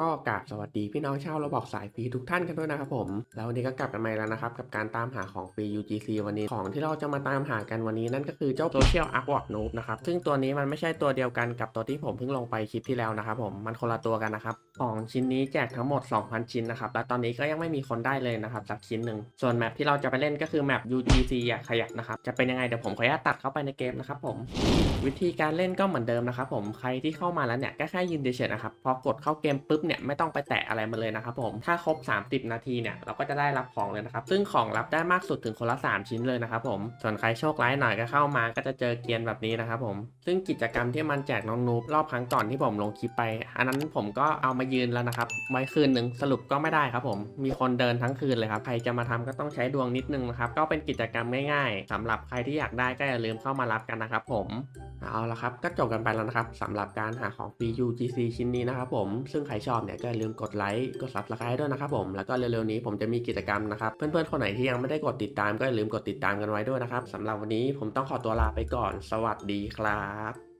ก็กราบสวัสดีพี่น้องชาวเราบอกสายฟรีทุกท่านกันด้วยนะครับผม แล้ววันนี้ก็กลับกันมาแล้วนะครับ กับการตามหาของฟรี UGC วันนี้ของที่เราจะมาตามหากันวันนี้นั่นก็คือเจ้า Social Arc Walk Noob นะครับ ซึ่งตัวนี้มันไม่ใช่ตัวเดียวกันกับตัวที่ผมเพิ่งลงไปคลิปที่แล้วนะครับผมมันคนละตัวกันนะครับ ของชิ้นนี้แจกทั้งหมด 2,000 ชิ้นนะครับ และตอนนี้ก็ยังไม่มีคนได้เลยนะครับสักชิ้นหนึ่งส่วนแมปที่เราจะไปเล่นก็คือแมป UGC อยากขยับนะครับจะเป็นยังไงเดี๋ยวผมขออนุญาตตัดเข้าไปในเกมนะครับผมวิธีการเล่นก็เหมือนเดิมนะครับผมใครที่เข้ามาแล้วเนี่ยก็แค่ยืนเฉยๆนะครับพอกดเข้าเกมปุ๊บเนี่ยไม่ต้องไปแตะอะไรมาเลยนะครับผมถ้าครบ 30 นาทีเนี่ยเราก็จะได้รับของเลยนะครับซึ่งของรับได้มากสุดถึงคนละ3ชิ้นเลยนะครับผมส่วนใครโชคร้ายหน่อยก็เข้ามาก็จะเจอเกียร์แบบนี้นะครับผมซึ่งกิจกรรมที่มันแจกน้องนูบรอบครั้งก่อนที่ผมลงคลิปไป อันนั้นผมก็เอามายืนแล้วนะครับไว้คืนหนึ่งสรุปก็ไม่ได้ครับผมมีคนเดินทั้งคืนเลยครับใครจะมาทำก็ต้องใช้ดวงนิดนึงนะครับก็เป็นกิจกรรมง่ายๆสำหรับใครที่อยากได้ก็อย่าลืมเข้ามารับกันนะครับผมเอาละครับก็จบกันไปแล้วนะครับสำหรับการหาของฟรี UGC ชิ้นนี้นะครับผมซึ่งใครชอบเนี่ยก็อย่าลืมกดไลค์กดซับสไครต์ด้วยนะครับผมแล้วก็เร็วๆนี้ผมจะมีกิจกรรมนะครับเพื่อนๆคนไหนที่ยังไม่ได้กดติดตามก็อย่าลืมกดติดตามกันไว้ด้วยนะครับสำหรับวันนี้ผมต้องขอตัวลาไปก่อน สวัสดีครับ